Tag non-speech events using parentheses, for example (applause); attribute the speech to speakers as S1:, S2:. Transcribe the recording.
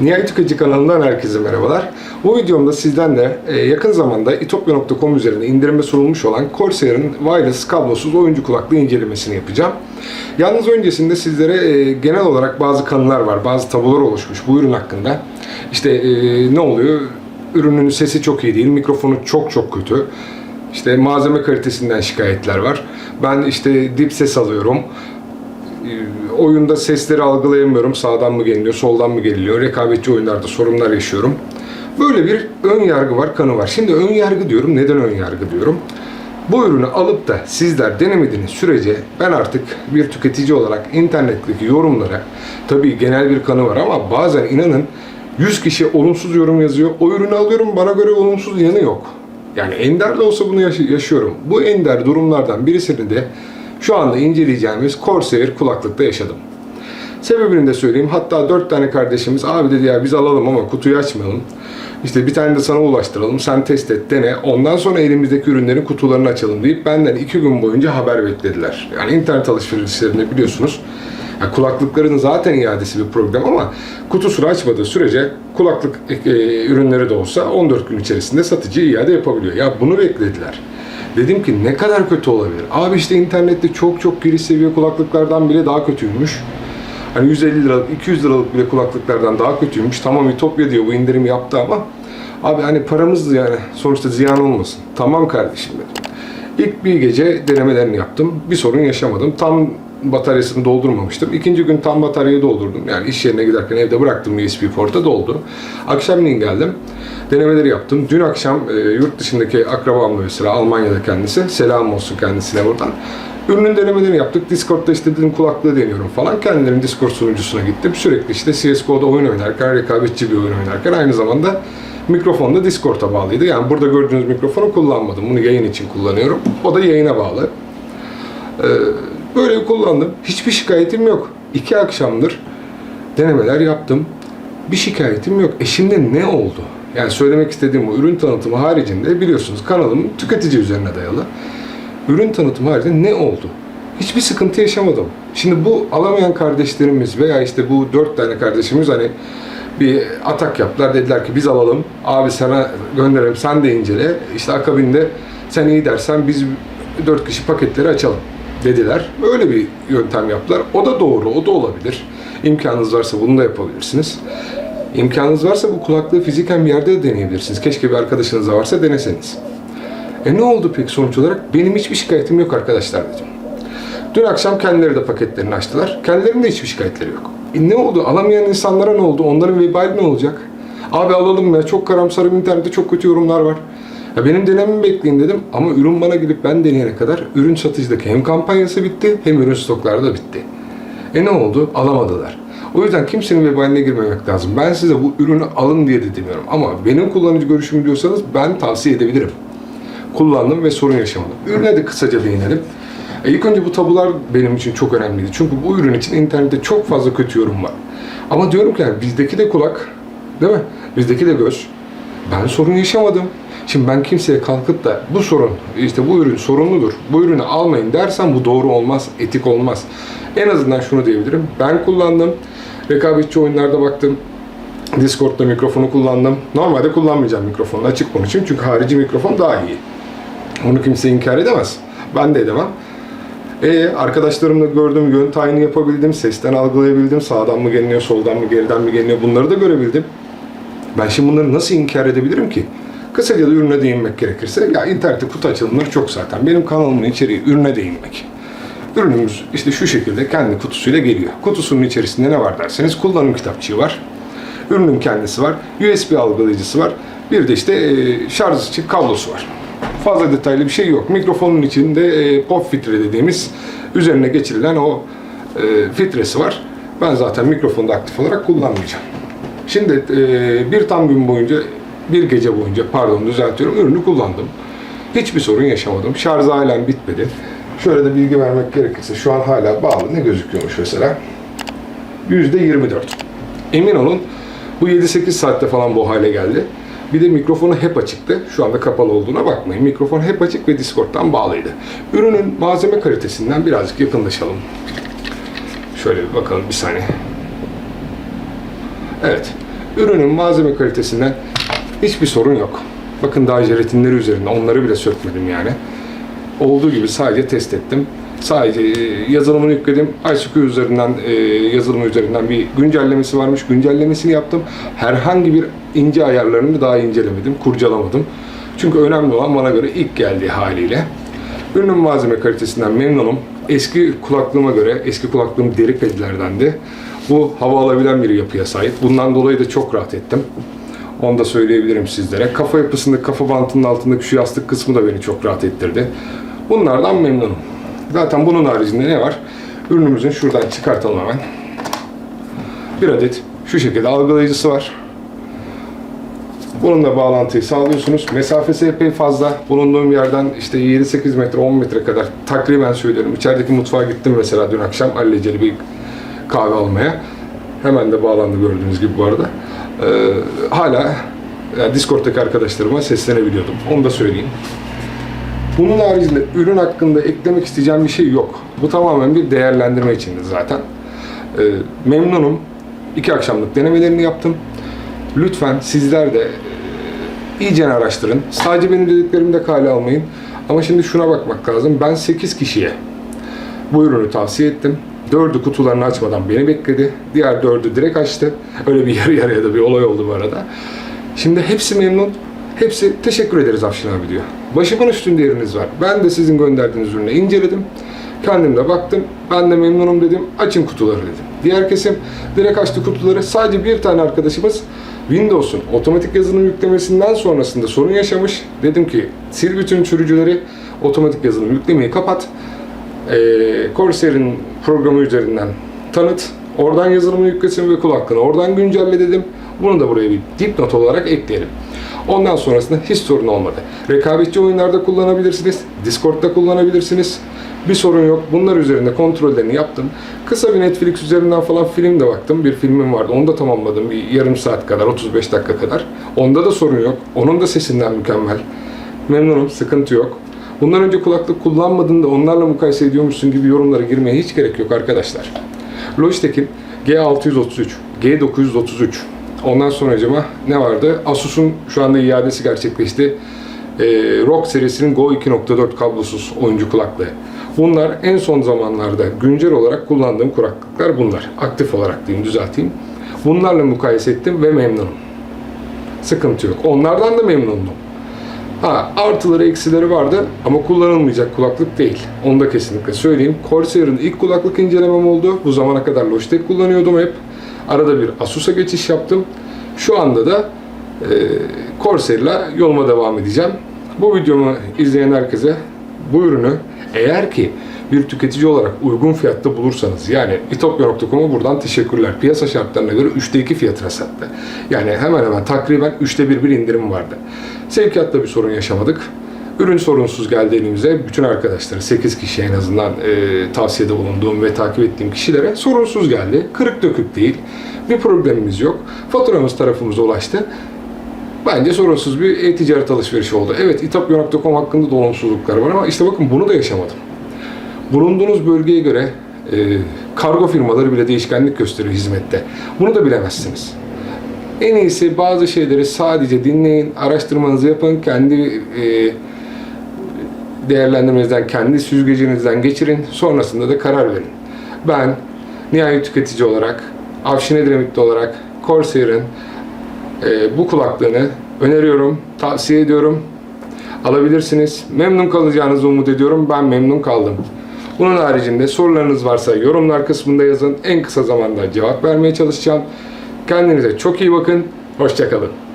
S1: Nihayet Tüketici kanalından herkese merhabalar. Bu videomda sizden de e, yakın zamanda itopya.com üzerinde indirime sunulmuş olan Corsair'ın wireless kablosuz oyuncu kulaklığı incelemesini yapacağım. Yalnız öncesinde sizlere e, genel olarak bazı kanılar var, bazı tabular oluşmuş bu ürün hakkında. İşte e, ne oluyor? Ürünün sesi çok iyi değil, mikrofonu çok çok kötü. İşte malzeme kalitesinden şikayetler var. Ben işte dip ses alıyorum oyunda sesleri algılayamıyorum. Sağdan mı geliniyor, soldan mı geliniyor? Rekabetçi oyunlarda sorunlar yaşıyorum. Böyle bir ön yargı var, kanı var. Şimdi ön yargı diyorum. Neden ön yargı diyorum? Bu ürünü alıp da sizler denemediğiniz sürece ben artık bir tüketici olarak internetteki yorumlara tabii genel bir kanı var ama bazen inanın 100 kişi olumsuz yorum yazıyor. O ürünü alıyorum bana göre olumsuz yanı yok. Yani ender de olsa bunu yaş- yaşıyorum. Bu ender durumlardan birisini de şu anda inceleyeceğimiz Corsair kulaklıkta yaşadım. Sebebini de söyleyeyim. Hatta dört tane kardeşimiz abi dedi ya biz alalım ama kutuyu açmayalım. İşte bir tane de sana ulaştıralım. Sen test et, dene. Ondan sonra elimizdeki ürünlerin kutularını açalım deyip benden iki gün boyunca haber beklediler. Yani internet alışverişlerinde biliyorsunuz ya kulaklıkların zaten iadesi bir problem ama kutusunu açmadığı sürece kulaklık e, ürünleri de olsa 14 gün içerisinde satıcı iade yapabiliyor. Ya bunu beklediler. Dedim ki ne kadar kötü olabilir? Abi işte internette çok çok giriş seviye kulaklıklardan bile daha kötüymüş. Hani 150 liralık, 200 liralık bile kulaklıklardan daha kötüymüş. Tamam Ütopya diyor bu indirim yaptı ama abi hani paramız yani sonuçta ziyan olmasın. Tamam kardeşim dedim. İlk bir gece denemelerini yaptım. Bir sorun yaşamadım. Tam bataryasını doldurmamıştım. İkinci gün tam bataryayı doldurdum. Yani iş yerine giderken evde bıraktım USB porta doldu. Akşamleyin geldim. Denemeleri yaptım. Dün akşam e, yurt dışındaki akrabamla mesela Almanya'da kendisi. Selam olsun kendisine buradan. Ürünün denemelerini yaptık. Discord'da işte dedim kulaklığı deniyorum falan. Kendilerinin Discord sunucusuna gittim. Sürekli işte CSGO'da oyun oynarken, rekabetçi bir oyun oynarken aynı zamanda mikrofon da Discord'a bağlıydı. Yani burada gördüğünüz mikrofonu kullanmadım. Bunu yayın için kullanıyorum. O da yayına bağlı. Ee, böyle kullandım. Hiçbir şikayetim yok. İki akşamdır denemeler yaptım. Bir şikayetim yok. E şimdi ne oldu? Yani söylemek istediğim bu ürün tanıtımı haricinde biliyorsunuz kanalım tüketici üzerine dayalı. Ürün tanıtımı haricinde ne oldu? Hiçbir sıkıntı yaşamadım. Şimdi bu alamayan kardeşlerimiz veya işte bu dört tane kardeşimiz hani bir atak yaptılar. Dediler ki biz alalım. Abi sana gönderelim. Sen de incele. İşte akabinde sen iyi dersen biz dört kişi paketleri açalım dediler. Öyle bir yöntem yaptılar. O da doğru. O da olabilir. İmkanınız varsa bunu da yapabilirsiniz. İmkanınız varsa bu kulaklığı fiziken bir yerde de deneyebilirsiniz. Keşke bir arkadaşınız da varsa deneseniz. E ne oldu peki sonuç olarak? Benim hiçbir şikayetim yok arkadaşlar dedim. Dün akşam kendileri de paketlerini açtılar. Kendilerinin de hiçbir şikayetleri yok. E ne oldu? Alamayan insanlara ne oldu? Onların vebali ne olacak? Abi alalım ya çok karamsarım internette çok kötü yorumlar var. Ya benim denememi bekleyin dedim ama ürün bana gelip ben deneyene kadar ürün satıcıdaki hem kampanyası bitti hem ürün stokları da bitti. E ne oldu? Alamadılar. O yüzden kimsenin vebaline girmemek lazım. Ben size bu ürünü alın diye de demiyorum. Ama benim kullanıcı görüşümü diyorsanız ben tavsiye edebilirim kullandım ve sorun yaşamadım. Ürüne de kısaca değinelim. E ilk önce bu tabular benim için çok önemliydi. Çünkü bu ürün için internette çok fazla kötü yorum var. Ama diyorum ki yani bizdeki de kulak, değil mi? Bizdeki de göz. Ben sorun yaşamadım. Şimdi ben kimseye kalkıp da bu sorun, işte bu ürün sorunludur, bu ürünü almayın dersem bu doğru olmaz, etik olmaz. En azından şunu diyebilirim. Ben kullandım. Rekabetçi oyunlarda baktım. Discord'da mikrofonu kullandım. Normalde kullanmayacağım mikrofonu açık konuşayım çünkü harici mikrofon daha iyi. Bunu kimse inkar edemez. Ben de edemem. E arkadaşlarımla gördüm, yön tayini yapabildim, sesten algılayabildim, sağdan mı geliniyor, soldan mı, geriden mi geliniyor bunları da görebildim. Ben şimdi bunları nasıl inkar edebilirim ki? Kısaca da ürüne değinmek gerekirse, ya internette kutu açılımları çok zaten. Benim kanalımın içeriği ürüne değinmek. Ürünümüz işte şu şekilde kendi kutusuyla geliyor. Kutusunun içerisinde ne var derseniz kullanım kitapçığı var. Ürünün kendisi var. USB algılayıcısı var. Bir de işte e, şarj için kablosu var. Fazla detaylı bir şey yok. Mikrofonun içinde e, pop filtre dediğimiz üzerine geçirilen o e, filtresi var. Ben zaten mikrofonu da aktif olarak kullanmayacağım. Şimdi e, bir tam gün boyunca, bir gece boyunca pardon düzeltiyorum ürünü kullandım. Hiçbir sorun yaşamadım. Şarj halen bitmedi. Şöyle de bilgi vermek gerekirse şu an hala bağlı. Ne gözüküyormuş mesela? %24. Emin olun Bu 7-8 saatte falan bu hale geldi. Bir de mikrofonu hep açıktı. Şu anda kapalı olduğuna bakmayın. Mikrofon hep açık ve Discord'dan bağlıydı. Ürünün malzeme kalitesinden birazcık yakınlaşalım. Şöyle bir bakalım bir saniye. Evet. Ürünün malzeme kalitesinden hiçbir sorun yok. Bakın daha jelatinleri üzerinde. Onları bile sökmedim yani. Olduğu gibi sadece test ettim. Sadece e, yazılımını yükledim. ICQ üzerinden, e, yazılımı üzerinden bir güncellemesi varmış. Güncellemesini yaptım. Herhangi bir ince ayarlarını daha incelemedim, kurcalamadım. Çünkü önemli olan bana göre ilk geldiği haliyle. Ürünün malzeme kalitesinden memnunum. Eski kulaklığıma göre, eski kulaklığım deri pedlerdendi. Bu hava alabilen bir yapıya sahip. Bundan dolayı da çok rahat ettim. Onu da söyleyebilirim sizlere. Kafa yapısındaki kafa bantının altındaki şu yastık kısmı da beni çok rahat ettirdi. Bunlardan memnunum. Zaten bunun haricinde ne var? Ürünümüzün şuradan çıkartalım hemen. Bir adet şu şekilde algılayıcısı var. Bununla bağlantıyı sağlıyorsunuz. Mesafesi epey fazla. Bulunduğum yerden işte 7-8 metre, 10 metre kadar takriben söylüyorum. İçerideki mutfağa gittim mesela dün akşam alelacele bir kahve almaya. Hemen de bağlandı gördüğünüz gibi bu arada. Ee, hala yani Discord'daki arkadaşlarıma seslenebiliyordum. Onu da söyleyeyim. Bunun haricinde ürün hakkında eklemek isteyeceğim bir şey yok. Bu tamamen bir değerlendirme içindi zaten. Ee, memnunum. İki akşamlık denemelerini yaptım. Lütfen sizler de e, iyice araştırın. Sadece benim dediklerimi de kale almayın. Ama şimdi şuna bakmak lazım. Ben 8 kişiye bu ürünü tavsiye ettim. Dördü kutularını açmadan beni bekledi. Diğer dördü direkt açtı. Öyle bir (laughs) yarı yarıya da bir olay oldu bu arada. Şimdi hepsi memnun. Hepsi teşekkür ederiz Afşin abi diyor. Başımın üstünde yeriniz var. Ben de sizin gönderdiğiniz ürünü inceledim. Kendim de baktım. Ben de memnunum dedim. Açın kutuları dedim. Diğer kesim direkt açtı kutuları. Sadece bir tane arkadaşımız Windows'un otomatik yazılım yüklemesinden sonrasında sorun yaşamış. Dedim ki sil bütün sürücüleri otomatik yazılım yüklemeyi kapat. Ee, Corsair'in programı üzerinden tanıt. Oradan yazılımı yüklesin ve kulaklığını oradan güncelle dedim. Bunu da buraya bir dipnot olarak ekleyelim. Ondan sonrasında hiç sorun olmadı. Rekabetçi oyunlarda kullanabilirsiniz. Discord'da kullanabilirsiniz. Bir sorun yok. Bunlar üzerinde kontrollerini yaptım. Kısa bir Netflix üzerinden falan film de baktım. Bir filmim vardı. Onu da tamamladım. Bir yarım saat kadar, 35 dakika kadar. Onda da sorun yok. Onun da sesinden mükemmel. Memnunum. Sıkıntı yok. Bundan önce kulaklık kullanmadığında onlarla mukayese ediyormuşsun gibi yorumlara girmeye hiç gerek yok arkadaşlar. Logitech'in G633, G933, ondan sonra acaba ne vardı? Asus'un şu anda iadesi gerçekleşti. Ee, ROG serisinin Go 2.4 kablosuz oyuncu kulaklığı. Bunlar en son zamanlarda güncel olarak kullandığım kulaklıklar bunlar. Aktif olarak diyeyim, düzelteyim. Bunlarla mukayese ettim ve memnunum. Sıkıntı yok. Onlardan da memnunum. Ha, artıları eksileri vardı ama kullanılmayacak kulaklık değil. Onu da kesinlikle söyleyeyim. Corsair'ın ilk kulaklık incelemem oldu. Bu zamana kadar Logitech kullanıyordum hep. Arada bir Asus'a geçiş yaptım. Şu anda da e, Corsair'la yoluma devam edeceğim. Bu videomu izleyen herkese bu ürünü eğer ki bir tüketici olarak uygun fiyatta bulursanız yani itopya.com'a buradan teşekkürler. Piyasa şartlarına göre 3'te 2 fiyatına sattı. Yani hemen hemen takriben 3'te 1 bir indirim vardı. Sevkiyatta bir sorun yaşamadık. Ürün sorunsuz geldi. Bütün arkadaşları 8 kişi en azından e, tavsiyede bulunduğum ve takip ettiğim kişilere sorunsuz geldi. Kırık dökük değil. Bir problemimiz yok. Faturamız tarafımıza ulaştı. Bence sorunsuz bir e-ticaret alışverişi oldu. Evet itopya.com hakkında da olumsuzluklar var ama işte bakın bunu da yaşamadım. Bulunduğunuz bölgeye göre e, kargo firmaları bile değişkenlik gösteriyor hizmette. Bunu da bilemezsiniz. En iyisi bazı şeyleri sadece dinleyin, araştırmanızı yapın, kendi e, değerlendirmenizden, kendi süzgecinizden geçirin, sonrasında da karar verin. Ben nihai tüketici olarak, Avşin Edremit'te olarak Corsair'ın e, bu kulaklığını öneriyorum, tavsiye ediyorum. Alabilirsiniz. Memnun kalacağınızı umut ediyorum. Ben memnun kaldım. Bunun haricinde sorularınız varsa yorumlar kısmında yazın. En kısa zamanda cevap vermeye çalışacağım. Kendinize çok iyi bakın. Hoşçakalın.